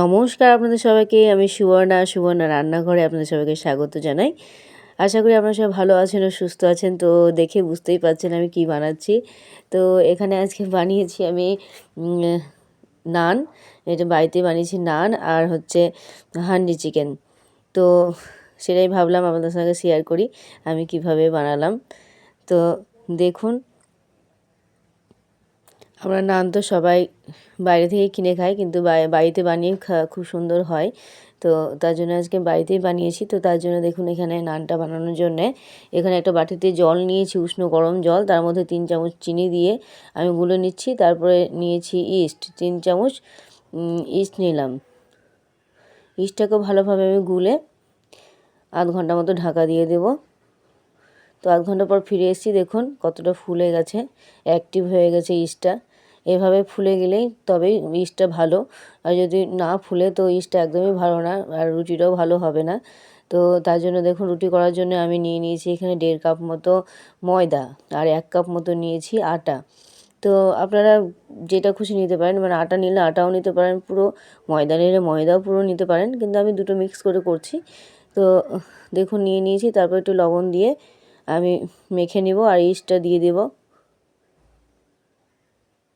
নমস্কার আপনাদের সবাইকে, আমি সুবর্ণা সুবর্ণা রান্নাঘরে আপনাদের সবাইকে স্বাগত জানাই। আশা করি আপনারা সবাই ভালো আছেন ও সুস্থ আছেন। তো দেখে বুঝতেই পারছেন আমি কি বানাচ্ছি। তো এখানে আজকে বানিয়েছি আমি নান। এটা বাড়িতে বানিয়েছি নান আর হচ্ছে হান্ডি চিকেন। তো সেটাই ভাবলাম আপনাদের সঙ্গে শেয়ার করি, আমি কীভাবে বানালাম। তো দেখুন আমরা নান তো সবাই বাইরে থেকে কিনে খাই, কিন্তু বাড়িতে বানিয়ে খুব সুন্দর হয়। তো তার জন্য আজকে বাড়িতেই বানিয়েছি। তো তার জন্য দেখুন এখানে নানটা বানানোর জন্যে এখানে একটা বাটিতে জল নিয়েছি, উষ্ণ গরম জল। তার মধ্যে তিন চামচ চিনি দিয়ে আমি গুলে নিচ্ছি। তারপরে নিয়েছি ইস্ট, তিন চামচ ইস্ট নিলাম। ইস্টটাকে ভালোভাবে আমি গুলে আধ ঘণ্টা মতো ঢাকা দিয়ে দেবো। তো আধ ঘণ্টা পর ফিরে এসেছি, দেখুন কতটা ফুলে গেছে অ্যাক্টিভ হয়ে গেছে ইস্টটা এভাবে ফুলে গেলেই তবেই ইস্টটা ভালো। আর যদি না ফুলে তো ইস্টটা একদমই ভালো না, আর রুটিটাও ভালো হবে না। তো তার জন্য দেখুন রুটি করার জন্য আমি নিয়ে নিয়েছি এখানে দেড় কাপ মতো ময়দা আর এক কাপ মতো নিয়েছি আটা। তো আপনারা যেটা খুশি নিতে পারেন মানে আটা নিলে আটাও নিতে পারেন, পুরো ময়দা নিলে ময়দাও পুরো নিতে পারেন, কিন্তু আমি দুটো মিক্স করে করছি। তো দেখুন নিয়ে নিয়েছি, তারপর একটু লবণ দিয়ে আমি মেখে নিব আর ইস্টটা দিয়ে দেব।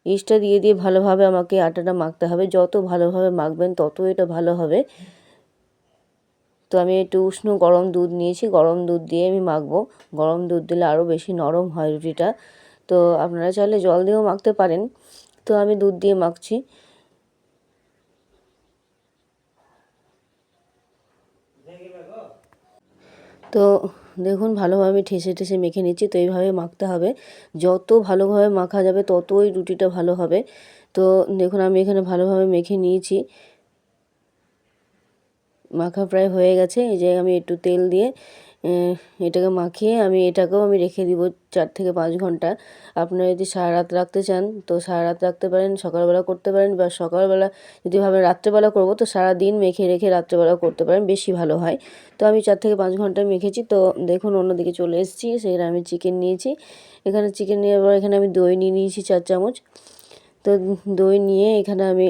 ইস্টটা দিয়ে দিয়ে ভালোভাবে আমাকে আটাটা মাখতে হবে। যত ভালোভাবে মাখবেন তত এটা ভালো হবে। তো আমি একটু উষ্ণ গরম দুধ নিয়েছি। গরম দুধ দিয়ে আমি মাখবো। গরম দুধ দিলে আরও বেশি নরম হয় রুটিটা। তো আপনারা চাইলে জল দিয়েও মাখতে পারেন। তো আমি দুধ দিয়ে মাখছি। তো দেখুন, ভালোভাবে ঠেসে ঠেসে মেখে নিচ্ছি, তো এইভাবে মাখতে হবে। যত ভালোভাবে মাখা যাবে, ততই রুটিটা ভালো হবে। তো দেখুন, আমি এখানে ভালোভাবে মেখে নিয়েছি। মাখা প্রায় হয়ে গেছে। এই যে আমি একটু তেল দিয়ে এটাকে মাখিয়ে আমি এটাকেও আমি রেখে দিব চার থেকে পাঁচ ঘণ্টা। আপনারা যদি সারা রাত রাখতে চান, তো সারা রাত রাখতে পারেন, সকালবেলা করতে পারেন বা সকালবেলা যদি ভাবেন রাত্রেবেলা করব, তো সারা দিন মেখে রেখে রাত্রেবেলা করতে পারেন, বেশি ভালো হয়। তো আমি চার থেকে পাঁচ ঘণ্টা মেখেছি, তো দেখুন অন্যদিকে চলে এসেছি, সেখানে আমি চিকেন নিয়েছি। এখানে চিকেন নেওয়ার পর এখানে আমি দই নিয়ে নিয়েছি চার চামচ। তো দই নিয়ে এখানে আমি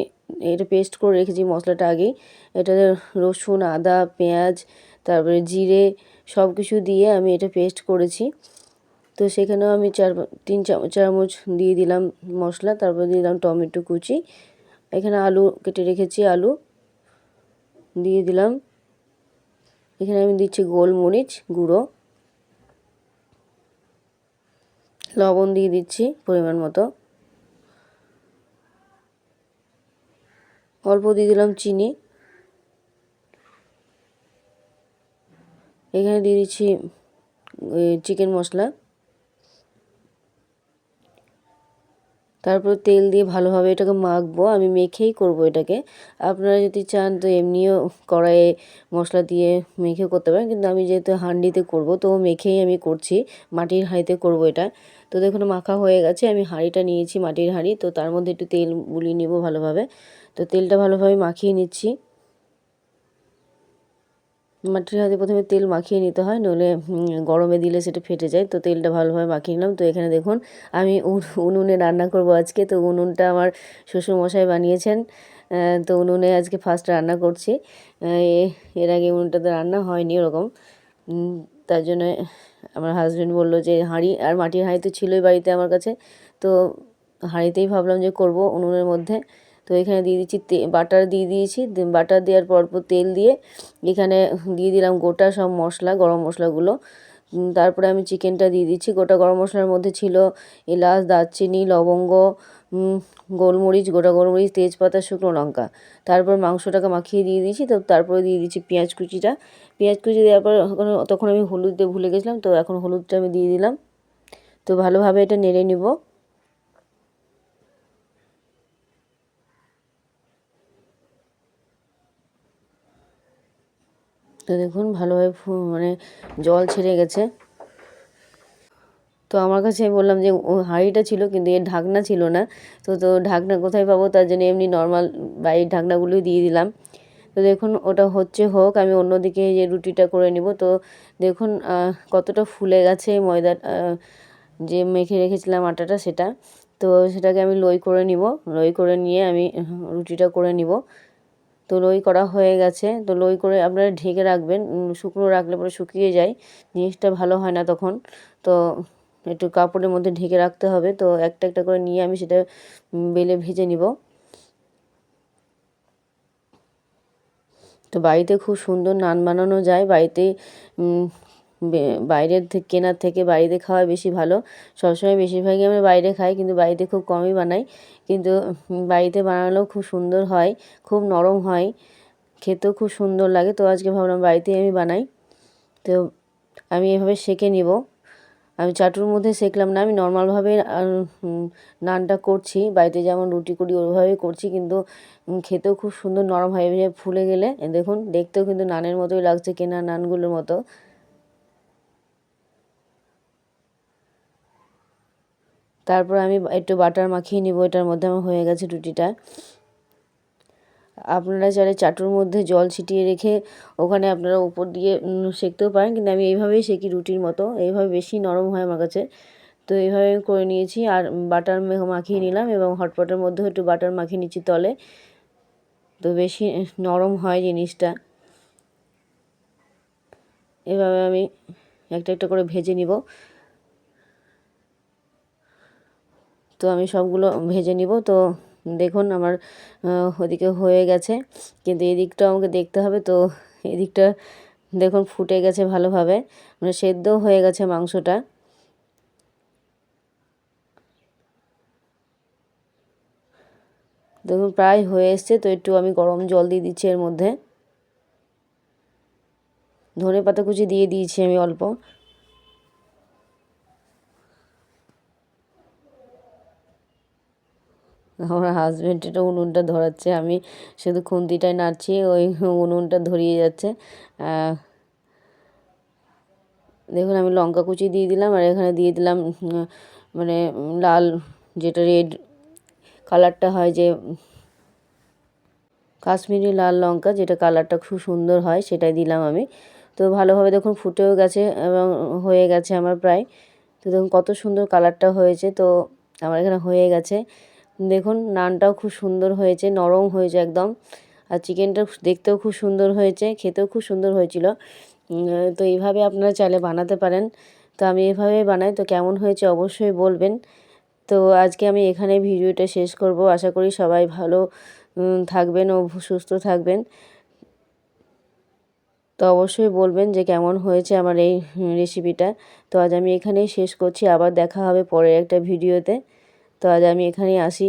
এটা পেস্ট করে রেখেছি মশলাটা আগেই। এটাতে রসুন, আদা, পেঁয়াজ তারপরে জিরে সব কিছু দিয়ে আমি এটা পেস্ট করেছি। তো সেখানেও আমি চার, তিন চামচ দিয়ে দিলাম মশলা, তারপর দিলাম টমেটো কুচি। এখানে আলু কেটে রেখেছি, আলু। দিয়ে দিলাম। এখানে আমি দিচ্ছি গোলমরিচ গুঁড়ো। লবণ দিয়ে দিচ্ছি পরিমাণ মতো। অল্প দিয়ে দিলাম চিনি। এখানে দিয়ে দিচ্ছি চিকেন মশলা। তারপর তেল দিয়ে ভালোভাবে এটাকে মাখবো, আমি মেখেই করব এটাকে। আপনারা যদি চান তো এমনিও কড়াইয়ে মশলা দিয়ে মেখে করতে পারেন, কিন্তু আমি যেহেতু হাঁডিতে করব, তো মেখেই আমি করছি, মাটির হাঁড়িতে করব এটা। তো দেখুন, মাখা হয়ে গেছে, আমি হাঁড়িটা নিয়েছি মাটির হাঁড়ি, তো তার মধ্যে একটু তেল বুলিয়ে নিব ভালোভাবে। তো তেলটা ভালোভাবে মাখিয়ে নিচ্ছি। মাটির হাতে প্রথমে তেল মাখিয়ে নিতে হয়, নইলে গরমে দিলে সেটা ফেটে যায়। তো তেলটা ভালোভাবে মাখিয়ে নিলাম। তো এখানে দেখুন, আমি উন- উনুনে রান্না করব আজকে। তো উনুনটা আমার শ্বশুরমশাই বানিয়েছেন। তো উনুনে আজকে ফার্স্ট রান্না করছি। এর আগে উনুনটাতে রান্না হয়নি ওরকম। তার জন্য আমার হাজব্যান্ড বলল যে, হাঁড়ি আর মাটির হাঁড়ি তো ছিলই বাড়িতে আমার কাছে। তো হাঁড়িতেই ভাবলাম যে করব উনুনের মধ্যে। তো এখানে দিয়ে দিচ্ছি বাটার দিয়ে দিয়েছি বাটার দেওয়ার পর পর তেল দিয়ে এখানে দিয়ে দিলাম গোটা সব মশলা, গরম মশলাগুলো। তারপরে আমি চিকেনটা দিয়ে দিচ্ছি। গোটা গরম মশলার মধ্যে ছিল এলাচ, দারচিনি, লবঙ্গ গোলমরিচ, গোটা গোলমরিচ, তেজপাতা, শুকনো লঙ্কা। তারপর মাংসটাকে মাখিয়ে দিয়ে দিয়েছি। তো তারপরে দিয়ে দিচ্ছি পেঁয়াজ কুচিটা। পেঁয়াজ কুচি দেওয়ার পর তখন আমি হলুদ দিয়ে ভুলে গেছিলাম, তো এখন হলুদটা আমি দিয়ে দিলাম। তো ভালোভাবে এটা নেড়ে নিব। তো দেখুন ভালোভাবে মানে জল ছেড়ে গেছে। তো আমার কাছে আমি বললাম যে, ও হাঁড়িটা ছিল কিন্তু এর ঢাকনা ছিল না। তো তো ঢাকনা কোথায় পাবো? তার জন্য এমনি নর্মাল বাইরের ঢাকনাগুলোই দিয়ে দিলাম। তো দেখুন ওটা হচ্ছে হোক, আমি অন্যদিকে যে রুটিটা করে নিব। তো দেখুন কতটা ফুলে গেছে ময়দা যে মেখে রেখেছিলাম আটাটা সেটা। তো সেটাকে আমি লই করে নিব। লই করে নিয়ে আমি রুটিটা করে নিব। তো লই করা হয়ে গেছে। তো লই করে আপনারা ঢেকে রাখবেন। শুকনো রাখলে পরে শুকিয়ে যায়। জিনিসটা ভালো হয় না তখন। তো একটু কাপড়ের মধ্যে ঢেকে রাখতে হবে। তো একটা একটা করে নিয়ে আমি সেটা বেলে ভেজে নিব। তো বাড়িতে খুব সুন্দর নান বানানো যায়। বাড়িতে বাইরের থেকে কেনার থেকে বাড়িতে খাওয়া বেশি ভালো। সবসময় বেশিরভাগই আমরা বাইরে খাই, কিন্তু বাড়িতে খুব কমই বানাই। কিন্তু বাড়িতে বানালেও খুব সুন্দর হয়, খুব নরম হয়, খেতেও খুব সুন্দর লাগে। তো আজকে ভাবলাম বাড়িতেই আমি বানাই। তো আমি এভাবে সেঁকে নিব। আমি চাটুর মধ্যে সেঁকলাম না, আমি নর্মালভাবে নানটা করছি। বাড়িতে যেমন রুটি করি ওইভাবেই করছি, কিন্তু খেতেও খুব সুন্দর নরম হয়। ফুলে গেলে দেখুন, দেখতেও কিন্তু নানের মতোই লাগছে কেনা নানগুলোর মতো। তারপর আমি একটু বাটার মাখিয়ে নিব, এটার মধ্যে আমার হয়ে গেছে রুটিটা। আপনারা চাইলে চাটুর মধ্যে জল ছিটিয়ে রেখে ওখানে আপনারা উপর দিয়ে সেঁকতেও পারেন, কিন্তু আমি এইভাবেই সেঁকি রুটির মতো, এইভাবে বেশি নরম হয় আমার কাছে। তো এইভাবে আমি করে নিয়েছি, আর বাটার মাখিয়ে নিলাম এবং হটপটের মধ্যেও একটু বাটার মাখিয়ে নিচ্ছি তলে। তো বেশি নরম হয় জিনিসটা। এভাবে আমি একটা একটা করে ভেজে নিব। তো আমি সবগুলো ভেজে নিব। তো দেখুন আমার ওদিকে হয়ে গেছে। কিন্তু এদিকটা আমাকে দেখতে হবে। তো এদিকটা দেখুন ফুটে গেছে ভালোভাবে। মানে সেদ্ধও হয়ে গেছে মাংসটা। দেখুন প্রায় হয়ে এসছে। তো একটু আমি গরম জল দিয়ে দিচ্ছি এর মধ্যে। ধনে পাতা কুচি দিয়ে দিয়েছি আমি অল্প। আমার হাজব্যান্ড এটা উনুনটা ধরাচ্ছে, আমি শুধু খুন্তিটাই নাড়ছি, ওই উনুনটা ধরিয়ে যাচ্ছে। দেখুন, আমি লঙ্কা কুচি দিয়ে দিলাম আর এখানে দিয়ে দিলাম মানে লাল যেটা রেড কালারটা হয় যে কাশ্মীরি লাল লঙ্কা, যেটা কালারটা খুব সুন্দর হয়, সেটাই দিলাম আমি। তো ভালোভাবে দেখুন ফুটেও গেছে এবং হয়ে গেছে আমার প্রায়। তো দেখুন কত সুন্দর কালারটা হয়েছে, তো আমার এখানে হয়ে গেছে। দেখুন, নানটাও খুব সুন্দর হয়েছে, নরম হয়েছে একদম। আর চিকেনটা দেখতেও খুব সুন্দর হয়েছে, খেতেও খুব সুন্দর হয়েছিল। তো এইভাবে আপনারা চাইলে বানাতে পারেন। তো আমি এভাবে বানাই, তো কেমন হয়েছে অবশ্যই বলবেন। তো আজকে আমি এখানে ভিডিওটা শেষ করব। আশা করি সবাই ভালো থাকবেন ও সুস্থ থাকবেন। তো অবশ্যই বলবেন যে কেমন হয়েছে আমার এই রেসিপিটা তো আজ আমি এখানেই শেষ করছি। আবার দেখা হবে পরের একটা ভিডিওতে। তো আজ আমি এখানেই আসি।